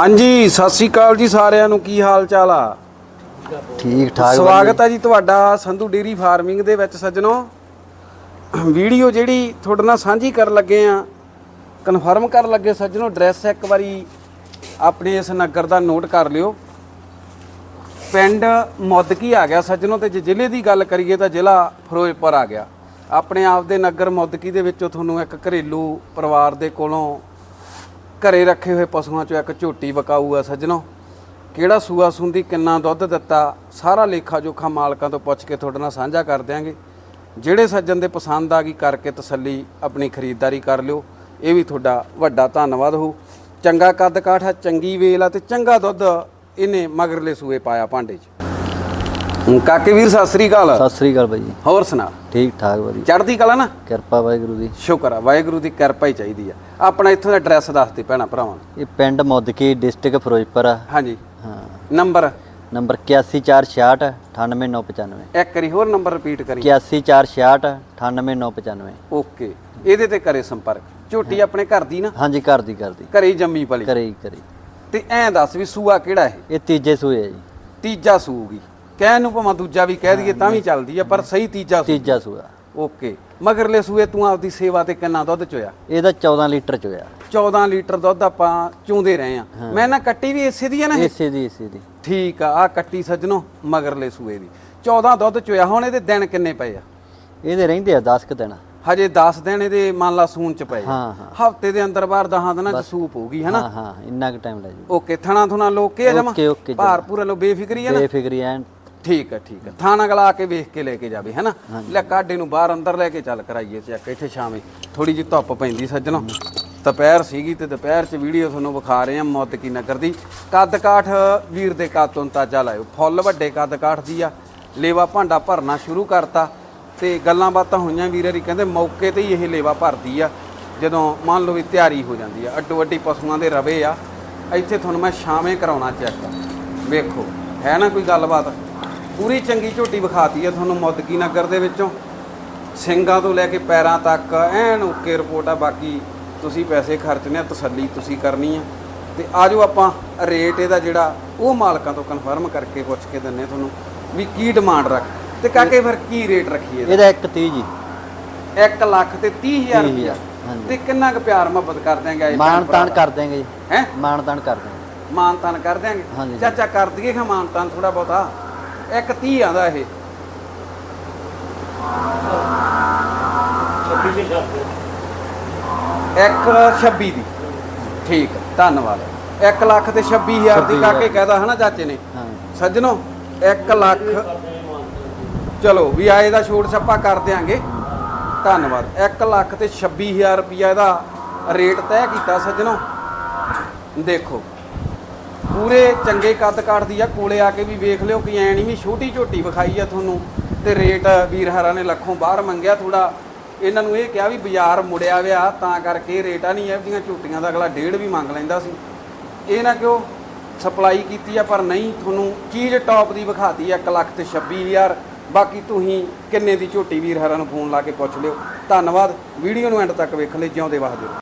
ਹਾਂਜੀ ਸਤਿ ਸ੍ਰੀ ਅਕਾਲ ਜੀ ਸਾਰਿਆਂ ਨੂੰ। ਕੀ ਹਾਲ ਚਾਲ ਆ? ਠੀਕ ਠਾਕ ਸਵਾਗਤ ਹੈ ਜੀ ਤੁਹਾਡਾ ਸੰਧੂ ਡੇਰੀ ਫਾਰਮਿੰਗ ਦੇ ਵਿੱਚ ਸੱਜਣੋ। ਵੀਡੀਓ ਜਿਹੜੀ ਤੁਹਾਡੇ ਨਾਲ ਸਾਂਝੀ ਕਰਨ ਲੱਗੇ ਆ ਕਨਫਰਮ ਕਰਨ ਲੱਗੇ ਸੱਜਣੋ ਐਡਰੈਸ ਇੱਕ ਵਾਰੀ ਆਪਣੇ ਇਸ ਨਗਰ ਦਾ ਨੋਟ ਕਰ ਲਿਓ। ਪਿੰਡ ਮੁੱਦਕੀ ਆ ਗਿਆ ਸੱਜਣੋ ਤੇ ਜੇ ਜ਼ਿਲ੍ਹੇ ਦੀ ਗੱਲ ਕਰੀਏ ਤਾਂ ਜ਼ਿਲ੍ਹਾ ਫਿਰੋਜ਼ਪੁਰ ਆ ਗਿਆ। ਆਪਣੇ ਆਪ ਦੇ ਨਗਰ ਮੁੱਦਕੀ ਦੇ ਵਿੱਚੋਂ ਤੁਹਾਨੂੰ ਇੱਕ ਘਰੇਲੂ ਪਰਿਵਾਰ ਦੇ ਕੋਲੋਂ ਘਰੇ ਰੱਖੇ ਹੋਏ ਪਸ਼ੂਆਂ ਚੋਂ ਇੱਕ ਝੋਟੀ ਵਕਾਊ ਆ ਸੱਜਣੋ। ਕਿਹੜਾ ਸੂਆ ਸੁੰਦੀ ਕਿੰਨਾ ਦੁੱਧ ਦਿੱਤਾ, ਸਾਰਾ ਲੇਖਾ ਜੋਖਾ ਮਾਲਕਾਂ ਤੋਂ ਪੁੱਛ ਕੇ ਤੁਹਾਡੇ ਨਾਲ ਸਾਂਝਾ ਕਰ ਦਿਆਂਗੇ। ਜਿਹੜੇ ਸੱਜਣ ਦੇ ਪਸੰਦ ਆ ਗਈ, ਕਰਕੇ ਤਸੱਲੀ ਆਪਣੀ ਖਰੀਦਦਾਰੀ ਕਰ ਲਿਓ। ਇਹ ਵੀ ਤੁਹਾਡਾ ਵੱਡਾ ਧੰਨਵਾਦ ਹੋ ਚੰਗਾ ਕੱਦ ਕਾਠ ਆ, ਚੰਗੀ ਵੇਲ ਆ ਤੇ ਚੰਗਾ ਦੁੱਧ ਇਹਨੇ ਮਗਰਲੇ ਸੂਏ ਪਾਇਆ ਭਾਂਡੇ 'ਚ। ਕਾਕੇ ਵੀਰ ਸਤਿ ਸ੍ਰੀ ਅਕਾਲ। ਸਤਿ ਸ੍ਰੀ ਅਕਾਲ ਬਾਈ ਜੀ। ਹੋਰ ਸੁਣਾ? ਠੀਕ ਠਾਕ ਬਾਈ ਚੜ੍ਹਦੀ ਕਲਾ ਨਾ? ਕਿਰਪਾ ਵਾਹਿਗੁਰੂ ਦੀ। ਸ਼ੁਕਰ ਆ ਵਾਹਿਗੁਰੂ ਦੀ ਕਿਰਪਾ ਹੀ ਚਾਹੀਦੀ ਆ। ਆਪਣਾ ਇੱਥੋਂ ਦਾ ਐਡਰੈਸ ਦੱਸ ਦੇ ਭੈਣਾ ਭਰਾਵਾਂ। ਇਹ ਪਿੰਡ ਮੁੱਦਕੀ ਡਿਸਟ੍ਰਿਕਟ ਫਿਰੋਜ਼ਪੁਰ ਆ। ਹਾਂਜੀ। ਹਾਂ। ਨੰਬਰ? ਨੰਬਰ 81466 98995 ਇੱਕ ਵਾਰੀ ਹੋਰ ਨੰਬਰ ਰਿਪੀਟ ਕਰੀ 81466 98995 ਓਕੇ। ਇਹਦੇ ਤੇ ਕਰੇ ਸੰਪਰਕ। ਝੋਟੀ ਆਪਣੇ ਘਰ ਦੀ ਨਾ? ਹਾਂਜੀ ਘਰ ਦੀ ਘਰ ਦੀ। ਘਰੇ ਹੀ ਜੰਮੀ ਪਲੀ ਕਰੇ ਹੀ ਕਰੇ ਤੇ ਐਂ ਦੱਸ ਵੀ ਸੂਆ ਕਿਹੜਾ ਇਹ? ਇਹ ਤੀਜੇ ਸੂਏ ਆ ਜੀ। ਤੀਜਾ ਸੂਗੀ। ਕਹਿਣ ਨੂੰ ਭਾਵੇਂ ਦੂਜਾ ਵੀ ਕਹਿ ਦਈਏ ਤਾਂ ਵੀ ਚੱਲਦੀ ਆ ਪਰ ਸਹੀ ਤੀਜਾ ਸੂ ਤੀਜਾ ਸੂਆ। ਓਕੇ। ਮਗਰਲੇ ਸੂਏ ਤੂੰ ਆਪਦੀ ਸੇਵਾ ਤੇ ਕਿੰਨਾ ਦੁੱਧ ਚੋਇਆ? ਇਹਦਾ 14 ਲੀਟਰ ਚੋਇਆ। 14 ਲੀਟਰ ਦੁੱਧ ਆਪਾਂ ਚੂੰਦੇ ਰਹੇ ਆ। ਮੈਂ ਨਾ ਕੱਟੀ ਵੀ ਇਸੇ ਦੀ ਆ ਨਾ ਇਹ? ਇਸੇ ਦੀ ਇਸੇ ਦੀ। ਠੀਕ ਆ ਆ ਕੱਟੀ ਸੱਜਣੋ ਮਗਰਲੇ ਸੂਏ ਦੀ। 14 ਦੁੱਧ ਚੋਇਆ ਹੁਣ ਇਹਦੇ ਦਿਨ ਕਿੰਨੇ ਪਏ ਆ? ਇਹਦੇ ਰਹਿੰਦੇ ਆ 10 ਕ ਦਿਨ। ਹਜੇ 10 ਦਿਨ ਇਹਦੇ ਮੰਨ ਲਾ ਸੂਨ ਚ ਪਏ ਹਾਂ ਹਾਂ। ਹਫ਼ਤੇ ਦੇ ਅੰਦਰ ਬਾਹਰ 10 ਦਿਨਾਂ ਚ ਸੂਪ ਹੋਊਗੀ ਹਨਾ ਹਾਂ ਹਾਂ ਇੰਨਾ ਕੁ ਟਾਈਮ ਲੈ ਜੀ। ਓਕੇ ਥਣਾ ਥੁਣਾ ਲੋਕੇ ਆ ਜਮਾ? ਓਕੇ ਓਕੇ ਭਾਰ ਪੂਰਾ ਲੋ ਬੇਫਿਕਰੀ ਹੈ ਨਾ? ਬੇਫਿਕਰੀ ਐਨ ਠੀਕ ਹੈ ਠੀਕ ਹੈ। ਥਾਣਾ ਗਲਾ ਕੇ ਵੇਖ ਕੇ ਲੈ ਕੇ ਜਾਵੇ ਹੈਨਾ ਲੈ ਕਾਡੇ ਨੂੰ ਬਾਹਰ ਅੰਦਰ ਲੈ ਕੇ ਚੱਲ ਕਰਾਈਏ ਚੈੱਕ ਇੱਥੇ ਸ਼ਾਮੇ ਥੋੜੀ ਜਿਹੀ ਧੁੱਪ ਪੈਂਦੀ ਸੱਜਣੋ। ਦੁਪਹਿਰ ਸੀਗੀ ਤੇ ਦੁਪਹਿਰ 'ਚ ਵੀਡੀਓ ਤੁਹਾਨੂੰ ਵਿਖਾ ਰਹੇ ਹਾਂ ਮੁੱਦ ਕੀ ਨਗਰ ਦੀ। ਕੱਦ ਕਾਠ ਵੀਰ ਦੇ ਕਾਤੋਂ ਤਾਜਾ ਲਾਇਓ। ਫੁੱਲ ਵੱਡੇ ਕੱਦ ਕਾਠ ਦੀ ਆ। ਲੇਵਾ ਭਾਂਡਾ ਭਰਨਾ ਸ਼ੁਰੂ ਕਰਤਾ ਤੇ ਗੱਲਾਂ ਬਾਤਾਂ ਹੋਈਆਂ ਵੀਰਾਂ ਦੀ ਕਹਿੰਦੇ ਮੌਕੇ ਤੇ ਹੀ ਇਹ ਲੇਵਾ ਭਰਦੀ ਆ। ਜਦੋਂ ਮੰਨ ਲਓ ਵੀ ਤਿਆਰੀ ਹੋ ਜਾਂਦੀ ਆ। ਅੱਡੋ ਅੱਡੀ ਪਸ਼ੂਆਂ ਦੇ ਰਵੇ ਆ। ਇੱਥੇ ਤੁਹਾਨੂੰ ਮੈਂ ਸ਼ਾਮੇ ਕਰਾਉਣਾ ਚੈੱਕ। ਵੇਖੋ ਹੈ ਨਾ ਕੋਈ ਗੱਲਬਾਤ? ਪੂਰੀ ਚੰਗੀ ਝੋਟੀ ਵਿਖਾਤੀ ਹੈ ਤੁਹਾਨੂੰ ਮੁੱਦਕੀ ਨਗਰ ਦੇ ਵਿੱਚੋਂ। ਸਿੰਗਾਂ ਤੋਂ ਲੈ ਕੇ ਪੈਰਾਂ ਤੱਕ ਐਨ ਓਕੇ ਰਿਪੋਰਟ ਆ ਬਾਕੀ ਤੁਸੀਂ ਪੈਸੇ ਖਰਚਨੇ ਆ ਤਸੱਲੀ ਤੁਸੀਂ ਕਰਨੀ ਆ। ਤੇ ਆਜੋ ਆਪਾਂ ਰੇਟ ਇਹਦਾ ਜਿਹੜਾ ਉਹ ਮਾਲਕਾਂ ਤੋਂ ਕਨਫਰਮ ਕਰਕੇ ਪੁੱਛ ਕੇ ਦਿੰਨੇ ਤੁਹਾਨੂੰ ਵੀ ਕੀ ਡਿਮਾਂਡ ਰੱਖ। ਤੇ ਕਾਕੇ ਫਿਰ ਕੀ ਰੇਟ ਰੱਖੀਏ ਇਹਦਾ? 130 ਜੀ। 1 ਲੱਖ ਤੇ 30000 ਰੁਪਇਆ। ਹਾਂਜੀ। ਤੇ ਕਿੰਨਾ ਕੁ ਪਿਆਰ ਮੁਹੱਬਤ ਕਰ ਦਿਆਂਗੇ ਭਰਾ ਤਾਣ ਕਰ ਜੀ। ਹੈਂ? ਮਾਣ ਤਾਣ ਕਰ ਦੇਂਗੇ ਮਾਨ ਤਾਨ ਕਰ ਦਿਆਂਗੇ। ਚਾਚਾ ਕਰ ਦਈਏ ਖਾ ਮਾਨ ਤਾਨ ਥੋੜਾ ਬਹੁਤਾ? ਇੱਕ 30 ਆਂਦਾ ਇਹ। ਇੱਕ 26 ਦੀ। ਠੀਕ ਧੰਨਵਾਦ। 1 ਲੱਖ ਤੇ 26000 ਦੀ ਕਾਕੇ ਕਹਿਦਾ ਹਨਾ ਚਾਚੇ ਨੇ। ਹਾਂ। ਸੱਜਣੋ 1 ਲੱਖ। ਚਲੋ ਵੀ ਆਏ ਦਾ ਛੋਟ ਛੱਪਾ ਕਰ ਦਿਆਂਗੇ। ਧੰਨਵਾਦ। 1 ਲੱਖ ਤੇ 26000 ਰੁਪਿਆ ਇਹਦਾ ਰੇਟ ਤੈਅ ਕੀਤਾ ਸੱਜਣੋ। ਦੇਖੋ। ਪੂਰੇ ਚੰਗੇ ਕੱਦ ਕਾਟਦੀ ਆ, ਕੋਲੇ ਆ ਕੇ ਵੀ ਵੇਖ ਲਿਓ ਕਿ ਐ ਨਹੀਂ ਵੀ ਛੋਟੀ ਝੋਟੀ ਵਿਖਾਈ ਆ ਤੁਹਾਨੂੰ। ਤੇ ਰੇਟ ਵੀਰ ਹਰਾਂ ਨੇ ਲੱਖੋਂ ਬਾਹਰ ਮੰਗਿਆ ਥੋੜਾ ਇਹਨਾਂ ਨੂੰ ਇਹ ਕਿਹਾ ਵੀ ਬਾਜ਼ਾਰ ਮੁੜਿਆ ਵਿਆ, ਤਾਂ ਕਰਕੇ ਇਹ ਰੇਟਾਂ ਨਹੀਂ ਇਹਦੀਆਂ ਝੋਟੀਆਂ ਦਾ ਅਗਲਾ ਡੇਢ ਵੀ ਮੰਗ ਲੈਂਦਾ ਸੀ। ਇਹ ਨਾ ਕਿਉਂ ਸਪਲਾਈ ਕੀਤੀ ਆ, ਪਰ ਨਹੀਂ, ਤੁਹਾਨੂੰ ਚੀਜ਼ ਟੌਪ ਦੀ ਵਿਖਾਤੀ ਆ 1 ਲੱਖ ਤੇ 26000 ਬਾਕੀ ਤੁਸੀਂ ਕਿੰਨੇ ਦੀ ਝੋਟੀ ਵੀਰ ਹਰਾਂ ਨੂੰ ਫੋਨ ਲਾ ਕੇ ਪੁੱਛ ਲਿਓ। ਧੰਨਵਾਦ, ਵੀਡੀਓ ਨੂੰ ਐਂਡ ਤੱਕ ਵੇਖ ਲਈ ਜਿਉਂਦੇ ਵਸਦੇ ਰਹੋ